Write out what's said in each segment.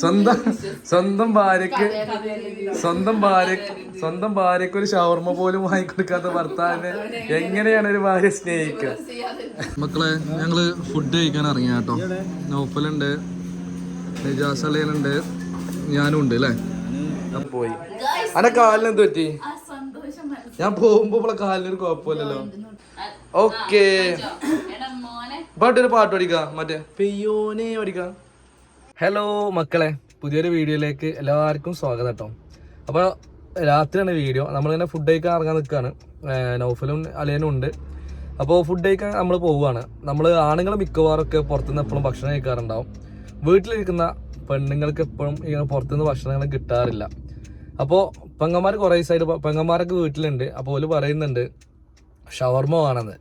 സ്വന്തം സ്വന്തം ഭാര്യക്ക് സ്വന്തം ഭാര്യ സ്വന്തം ഭാര്യക്ക് ഒരു ഷവർമ പോലും വാങ്ങിക്കൊടുക്കാത്ത ഭർത്താവിനെ എങ്ങനെയാണ് ഒരു ഭാര്യ സ്നേഹിക്കുക? മക്കളെ ഞങ്ങൾ ഫുഡ് കഴിക്കാൻ ഇറങ്ങിയ കേട്ടോ. നൗഫലുണ്ട് നിജാസലയുണ്ട് ഞാനും ഉണ്ട് അല്ലേ? പോയി. അന്റെ കാലിനെന്ത് പറ്റി? ഞാൻ പോകുമ്പോ ഇവിടെ കാലിനൊരു കുഴപ്പമില്ലല്ലോ. ഓക്കെ. പാട്ടൊരു പാട്ട് പഠിക്കാം മറ്റേ പെയ്യോനെ പഠിക്കാം. ഹലോ മക്കളെ. പുതിയൊരു വീഡിയോയിലേക്ക് എല്ലാവർക്കും സ്വാഗതം കേട്ടോ. അപ്പോൾ രാത്രിയാണ് വീഡിയോ. നമ്മളിങ്ങനെ ഫുഡ് കഴിക്കാൻ ഇറങ്ങാൻ നിൽക്കുകയാണ് നൗഫലും അലേനും ഉണ്ട്. അപ്പോൾ ഫുഡ് കഴിക്കാൻ നമ്മൾ പോവുകയാണ്. നമ്മൾ ആണുങ്ങൾ മിക്കവാറൊക്കെ പുറത്തുനിന്ന് എപ്പോഴും ഭക്ഷണം കഴിക്കാറുണ്ടാവും. വീട്ടിലിരിക്കുന്ന പെണ്ണുങ്ങൾക്ക് എപ്പോഴും ഇങ്ങനെ പുറത്തുനിന്ന് ഭക്ഷണങ്ങൾ കിട്ടാറില്ല. അപ്പോൾ പെങ്ങന്മാർ കുറേ ദിവസമായി പെങ്ങന്മാരൊക്കെ വീട്ടിലുണ്ട്. അപ്പോൾ ഓൽ പറയുന്നുണ്ട് ഷവർമ വേണമെന്ന്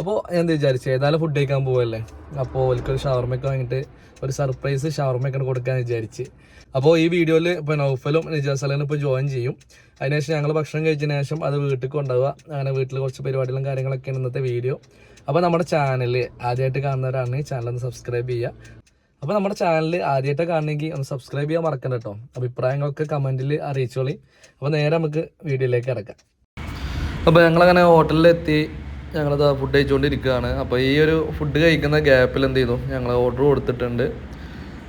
അപ്പോൾ ഞാൻ വിചാരിച്ചു? ഏതായാലും ഫുഡ് കഴിക്കാൻ പോവല്ലേ? അപ്പോൾ ഓൽക്കൊരു ഷവർമയൊക്കെ വാങ്ങിയിട്ട് ഒരു സർപ്രൈസ് ഷവർമയൊക്കെ കൊടുക്കാൻ വിചാരിച്ച്. അപ്പോൾ ഈ വീഡിയോയിൽ ഇപ്പോൾ നൗഫലും നിജാസലും ഇപ്പോൾ ജോയിൻ ചെയ്യും. അതിനുശേഷം ഞങ്ങൾ ഭക്ഷണം കഴിച്ചതിന് ശേഷം അത് വീട്ടിൽ കൊണ്ടുപോവുക അങ്ങനെ വീട്ടിൽ കുറച്ച് പരിപാടികളും കാര്യങ്ങളൊക്കെയാണ് ഇന്നത്തെ വീഡിയോ. അപ്പോൾ നമ്മുടെ ചാനൽ ആദ്യമായിട്ട് കാണുന്നവരാണെങ്കിൽ ചാനൽ ഒന്ന് സബ്സ്ക്രൈബ് ചെയ്യുക. അപ്പോൾ നമ്മുടെ ചാനൽ ആദ്യമായിട്ട് കാണണമെങ്കിൽ ഒന്ന് സബ്സ്ക്രൈബ് ചെയ്യാൻ മറക്കണ്ട കേട്ടോ അഭിപ്രായങ്ങളൊക്കെ കമന്റിൽ അറിയിച്ചോളി. അപ്പോൾ നേരെ നമുക്ക് വീഡിയോയിലേക്ക് കിടക്കാം. അപ്പോൾ ഞങ്ങളങ്ങനെ ഹോട്ടലിലെത്തി ഞങ്ങളത് ഫുഡ് കഴിച്ചുകൊണ്ടിരിക്കുകയാണ് അപ്പോൾ ഈ ഒരു ഫുഡ് കഴിക്കുന്ന ഗ്യാപ്പിൽ എന്ത് ചെയ്തു? ഞങ്ങൾ ഓർഡർ കൊടുത്തിട്ടുണ്ട്.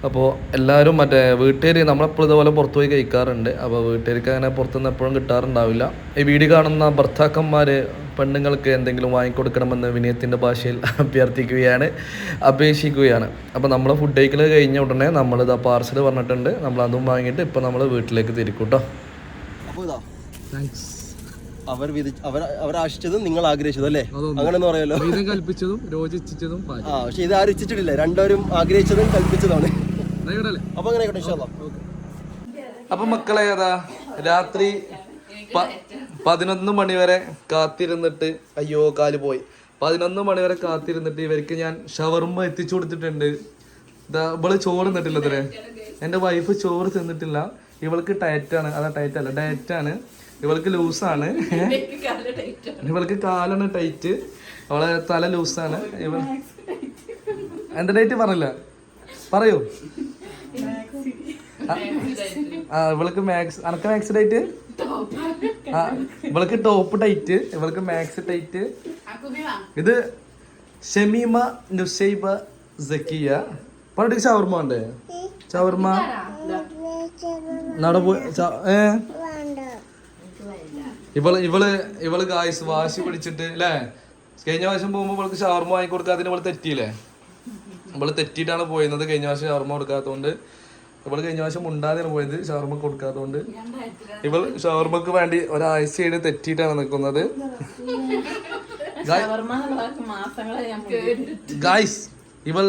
അപ്പോൾ എല്ലാവരും മറ്റേ വീട്ടുകാർ നമ്മളെപ്പോഴും ഇതുപോലെ പുറത്തു പോയി കഴിക്കാറുണ്ട്. അപ്പോൾ വീട്ടുകാർക്ക് അങ്ങനെ പുറത്തുനിന്ന് എപ്പോഴും കിട്ടാറുണ്ടാവില്ല. ഈ വീഡിയോ കാണുന്ന ഭർത്താക്കന്മാർ പെണ്ണുങ്ങൾക്ക് എന്തെങ്കിലും വാങ്ങിക്കൊടുക്കണമെന്ന് വിനയത്തിന്റെ ഭാഷയിൽ അഭ്യർത്ഥിക്കുകയാണ് അപേക്ഷിക്കുകയാണ്. അപ്പോൾ നമ്മൾ ഫുഡ് കഴിക്കൽ കഴിഞ്ഞ ഉടനെ നമ്മളിത് പാർസൽ പറഞ്ഞിട്ടുണ്ട്. നമ്മൾ അതും വാങ്ങിയിട്ട് ഇപ്പോൾ നമ്മൾ വീട്ടിലേക്ക് തിരിക്കും കേട്ടോ. അപ്പോൾ ഇതാ താങ്ക്സ് അവർ വിധിച്ച അവർ അവർ ആശിച്ചതും നിങ്ങൾ ആഗ്രഹിച്ചതും അല്ലേ? അങ്ങനെ പറയാലോ? വീതം കൽപ്പിച്ചതും രോചിച്ചതും ആ പക്ഷെ ഇത് ആരും ഇച്ഛിച്ചിട്ടില്ല രണ്ടുപേരും ആഗ്രഹിച്ചതും കൽപ്പിച്ചതാണ്. അപ്പൊ അങ്ങനെ ആയിക്കോട്ടെ. അപ്പൊ മക്കളെ അതാ രാത്രി പതിനൊന്ന് മണി വരെ കാത്തിരുന്നിട്ട് അയ്യോ കാൽ പോയി. പതിനൊന്ന് മണി വരെ കാത്തിരുന്നിട്ട് ഇവർക്ക് ഞാൻ ഷവർമ്മ എത്തിച്ചു കൊടുത്തിട്ടുണ്ട്. ഇതാ ഇവൾ ചോറ് തിന്നിട്ടില്ല ഇത്രേ എന്റെ വൈഫ് ചോറ് തിന്നിട്ടില്ല. ഇവൾക്ക് ടയറ്റാണ് അതാ ടയറ്റ് അല്ല ഡയറ്റാണ് ഇവൾക്ക് ലൂസാണ് ഇവൾക്ക് കാലാണ് ടൈറ്റ് അവളെ തല ലൂസാണ് ഇവൾ എന്റെ ഡേറ്റ് പറഞ്ഞില്ല? പറയൂ. ഇവൾക്ക് മാക്സ് അനക്ക് മാക്സ് ടൈറ്റ് ഇവൾക്ക് ടോപ്പ് ടൈറ്റ് ഇവൾക്ക് മാക്സ് ടൈറ്റ് ഇത് ഷമീമ നുസൈബ സക്കിയ പണ്ടൊക്കെ ഷവർമ ഉണ്ടേ ഷവർമ? നട ഏ? ഇവൾ ഇവൾ ഇവൾ ഗായ്സ് വാശി പിടിച്ചിട്ട് അല്ലേ കഴിഞ്ഞ പ്രാവശ്യം പോകുമ്പോ ഇവൾക്ക് ഷവർമ വാങ്ങി കൊടുക്കാതിന് ഇവൾ തെറ്റിയില്ലേ? ഇവൾ തെറ്റിയിട്ടാണ് പോയിരുന്നത് കഴിഞ്ഞ പ്രാവശ്യം ഷവർമ കൊടുക്കാത്തതുകൊണ്ട്. ഇവൾ കഴിഞ്ഞ പ്രാവശ്യം മുണ്ടാതെയാണ് പോയത് ഷവർമ കൊടുക്കാത്തതുകൊണ്ട്. ഇവൾ ഷവർമക്ക് വേണ്ടി ഒരാഴ്ചയായിട്ട് തെറ്റിയിട്ടാണ് നിൽക്കുന്നത് ഗായ്സ് ഇവൾ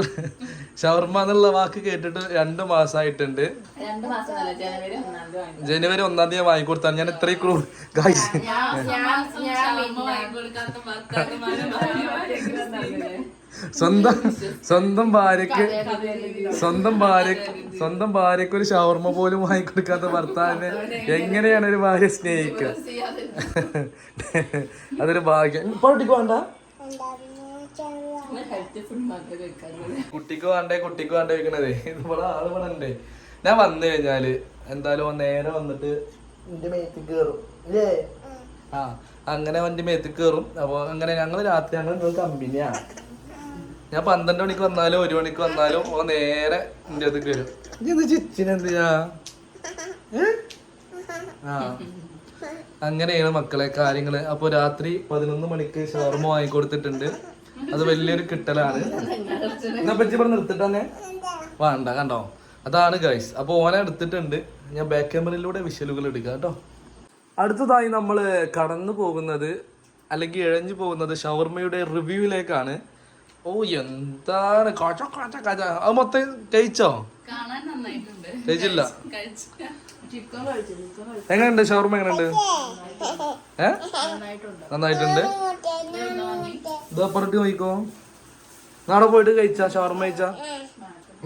ഷവർമ എന്നുള്ള വാക്ക് കേട്ടിട്ട് രണ്ട് മാസമായിട്ടുണ്ട് ജനുവരി ഒന്നാം തീയതി വാങ്ങിക്കൊടുത്താണ്. ഞാൻ ഇത്രയും ക്രൂ ഗായ്സ് സ്വന്തം സ്വന്തം ഭാര്യക്ക് സ്വന്തം ഭാര്യ സ്വന്തം ഭാര്യക്ക് ഒരു ഷവർമ പോലും വാങ്ങിക്കൊടുക്കാത്ത ഭർത്താവിനെ എങ്ങനെയാണ് ഒരു ഭാര്യ സ്നേഹിക്കുക? അതൊരു ഭാഗ്യം. ഇപ്പൊ കുട്ടിക്ക് വേണ്ട ഹെൽത്തി ഫുഡ് മാത്രമേ കഴിക്കാറുള്ളൂ. കുട്ടിക്ക് വേണ്ടേ കുട്ടിക്ക് വേണ്ടേ വെക്കണതേ ഇതുപോലെ ആൾ വേണ്ടേ ഞാൻ വന്നു കഴിഞ്ഞാൽ എന്തായാലും നേരെ വന്നിട്ട് എന്റെ മേത്ത് കേറും ഇല്ലേ? ആ അങ്ങനെ വണ്ടി മേത്ത് കേറും അപ്പൊ അങ്ങനെ ഞങ്ങൾ രാത്രി ഞങ്ങൾ കമ്പനിയാ. ഞാൻ പന്ത്രണ്ട് മണിക്ക് വന്നാലും ഒരു മണിക്ക് വന്നാലും ഓ നേരെ എന്റെ അടുത്ത് വരും ഇത് ചിച്ചിനെന്തിനാ അങ്ങനെയാണ് മക്കളെ കാര്യങ്ങൾ. അപ്പൊ രാത്രി പതിനൊന്ന് മണിക്ക് ഷവർമ വാങ്ങിക്കൊടുത്തിട്ടുണ്ട്. അത് വലിയൊരു കിട്ടലാണ്. എന്നാ പറ്റി ഇവിടെ നിർത്തിട്ടെ വേണ്ട കണ്ടോ? അതാണ് ഗൈസ് അപ്പൊ ഓനെ എടുത്തിട്ടുണ്ട്. ഞാൻ ബാക്ക് ക്യാമറയിലൂടെ വിഷലുകൾ എടുക്കാം കേട്ടോ. അടുത്തതായി നമ്മൾ കടന്നു പോകുന്നത് അല്ലെങ്കിൽ ഇഴഞ്ഞു പോകുന്നത് ഷവർമയുടെ റിവ്യൂവിലേക്കാണ് ഓ എന്താണ്? കാച്ച കാച്ച കാച്ച അത് മൊത്തം കഴിച്ചോ? കാണാൻ നന്നായിട്ടുണ്ട്. കഴിച്ചില്ല. എങ്ങനെയുണ്ട്? ഷവർമ എങ്ങനെയുണ്ട്? ഏ? നന്നായിട്ടുണ്ട്. നന്നായിട്ടുണ്ട്. ഇത് അപ്പുറത്ത് നോക്കിക്കോ. നാളെ പോയിട്ട് കഴിച്ച? ഷവർമ കഴിച്ച?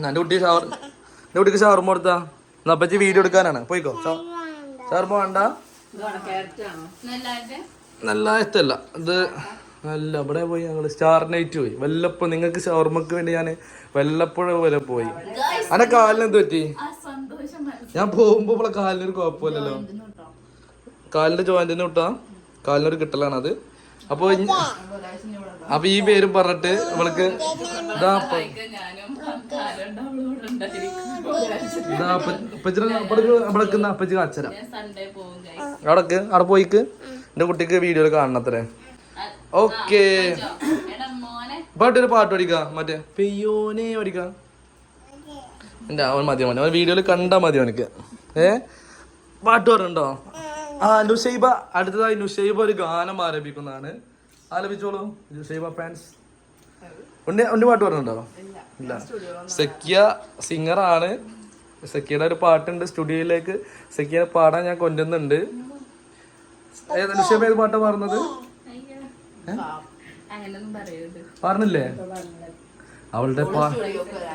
എന്റെ കുട്ടി ഷവർ എന്റെ കുട്ടിക്ക് ഷവർമ കൊടുത്താ. എന്നാ അപ്പച്ചി വീഡിയോ എടുക്കാനാണ്. പോയിക്കോ. ഷവർമ വേണ്ട. നല്ല ഇഷ്ടമല്ല ഇത് അല്ല ഇവിടെ പോയി ഞങ്ങൾ സ്റ്റാർ നൈറ്റ് പോയി. വല്ലപ്പോ നിങ്ങൾക്ക് ഷവർമ്മക്ക് വേണ്ടി ഞാൻ വല്ലപ്പുഴ വരെ പോയി. അന്റെ കാലിന് എന്ത് പറ്റി? ഞാൻ പോകുമ്പോ ഇവിടെ കാലിനൊരു കുഴപ്പമില്ലല്ലോ. കാലിന്റെ ജോയിന്റിന് വിട്ടാ? കാലിനൊരു കിട്ടലാണ് അത്. അപ്പൊ അപ്പൊ. ഈ പേരും പറഞ്ഞിട്ട് ഇവൾക്ക് അപ്പച്ചിക്ക് അപ്പച്ചി ഗൈസ് അവിടക്ക്? അവിടെ പോയിക്ക്? എന്റെ കുട്ടിക്ക് വീഡിയോയിൽ കാണണത്രേ. ഓക്കേ. പാട്ടൊരു പാട്ട് പഠിക്കാം മറ്റേ. പെയ്യോനെ പഠിക്കാം. എന്റെ അവൻ മതി അവൻ അവൻ വീഡിയോയിൽ കണ്ടാ മതി അവനക്ക്. ഏ? പാട്ട് പറഞ്ഞുണ്ടോ ആ നുഷൈബ. അടുത്തതായി നുഷൈബ ഒരു ഗാനം ആലപിക്കുന്നതാണ് ആലപിച്ചോളൂ നുഷൈബ ഫാൻസ് ഉണ്ട് ഉണ്ട് പാട്ട് പറഞ്ഞുണ്ടോ ഇല്ല. സക്കിയ സിംഗറാണ്. സെക്കിയുടെ ഒരു പാട്ടുണ്ട് സ്റ്റുഡിയോയിലേക്ക്. സക്കിയെ പാടാൻ ഞാൻ കൊണ്ടുവന്നുണ്ട് നുഷൈബ ഏത് പാട്ടാണ് പറയരുത് പറഞ്ഞില്ലേ? അവളുടെ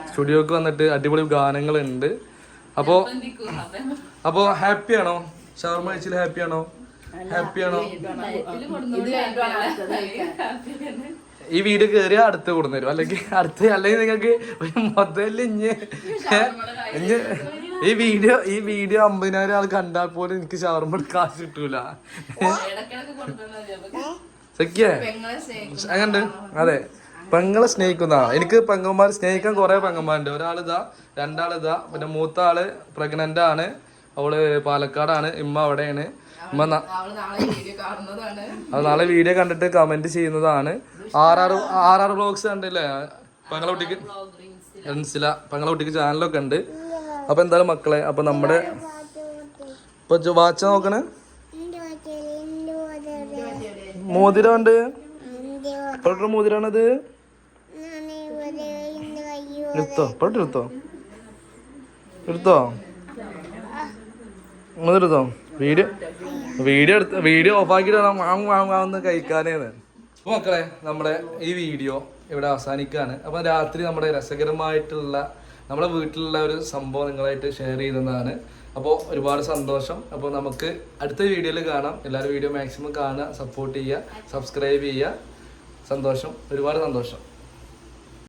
സ്റ്റുഡിയോക്ക് വന്നിട്ട് അടിപൊളി ഗാനങ്ങളുണ്ട്. അപ്പോ അപ്പൊ അപ്പോ ഹാപ്പി ആണോ? ഷവർമ കഴിച്ചിൽ ഹാപ്പി ആണോ? ഹാപ്പി ആണോ? ഈ വീഡിയോ കയറിയാ അടുത്ത് കൊടുന്നരും അല്ലെങ്കിൽ അടുത്ത് അല്ലെങ്കിൽ നിങ്ങൾക്ക് മൊത്തത്തിൽ ഇഞ്ഞ് ഇഞ്ഞ് ഈ വീഡിയോ ഈ വീഡിയോ അമ്പതിനായിരം ആൾ കണ്ടാൽ പോലും എനിക്ക് ഷവർമ കാശ് കിട്ടൂല. സഖ്യേ അങ്ങനെ അതെ. പെങ്ങളെ സ്നേഹിക്കുന്ന എനിക്ക് പെങ്ങന്മാർ സ്നേഹിക്കാൻ കുറെ പെങ്ങന്മാരുണ്ട്. ഒരാളിതാ രണ്ടാളിതാ പിന്നെ മൂത്ത ആൾ പ്രഗ്നന്റ് ആണ് അവൾ പാലക്കാടാണ്. ഇമ്മ അവിടെയാണ്. ഇമ്മ അത് നാളെ വീഡിയോ കണ്ടിട്ട് കമന്റ് ചെയ്യുന്നതാണ്. R R R R blogs കണ്ടില്ലേ? പെങ്ങളെ കുട്ടിക്ക് മനസ്സില പെങ്ങളെ കുട്ടിക്ക് ചാനലൊക്കെ ഉണ്ട്. അപ്പൊ എന്തായാലും മക്കളെ അപ്പൊ നമ്മുടെ ഇപ്പൊ വാച്ച നോക്കണേ. മോതിരം ഉണ്ട് ഇപ്പോഴത്തെ മോതിരാണത്? എടുത്തോ ഇപ്പോഴത്തെ എടുത്തോ. എടുത്തോ. മോതിരത്തോ വീഡിയോ വീഡിയോ എടുത്ത് വീഡിയോ ഓഫാക്കിയിട്ട് വേണം വാങ് വാങ് വാങ്ങുന്ന കഴിക്കാനേന്ന് അപ്പോൾ മക്കളെ നമ്മുടെ ഈ വീഡിയോ ഇവിടെ അവസാനിക്കുകയാണ് അപ്പോൾ രാത്രി നമ്മുടെ രസകരമായിട്ടുള്ള നമ്മുടെ വീട്ടിലുള്ള ഒരു സംഭവം നിങ്ങളായിട്ട് ഷെയർ ചെയ്യുന്നതാണ് അപ്പോൾ ഒരുപാട് സന്തോഷം. അപ്പോൾ നമുക്ക് അടുത്ത വീഡിയോയിൽ കാണാം. എല്ലാവരും വീഡിയോ മാക്സിമം കാണുക സപ്പോർട്ട് ചെയ്യുക സബ്സ്ക്രൈബ് ചെയ്യുക. സന്തോഷം. ഒരുപാട് സന്തോഷം.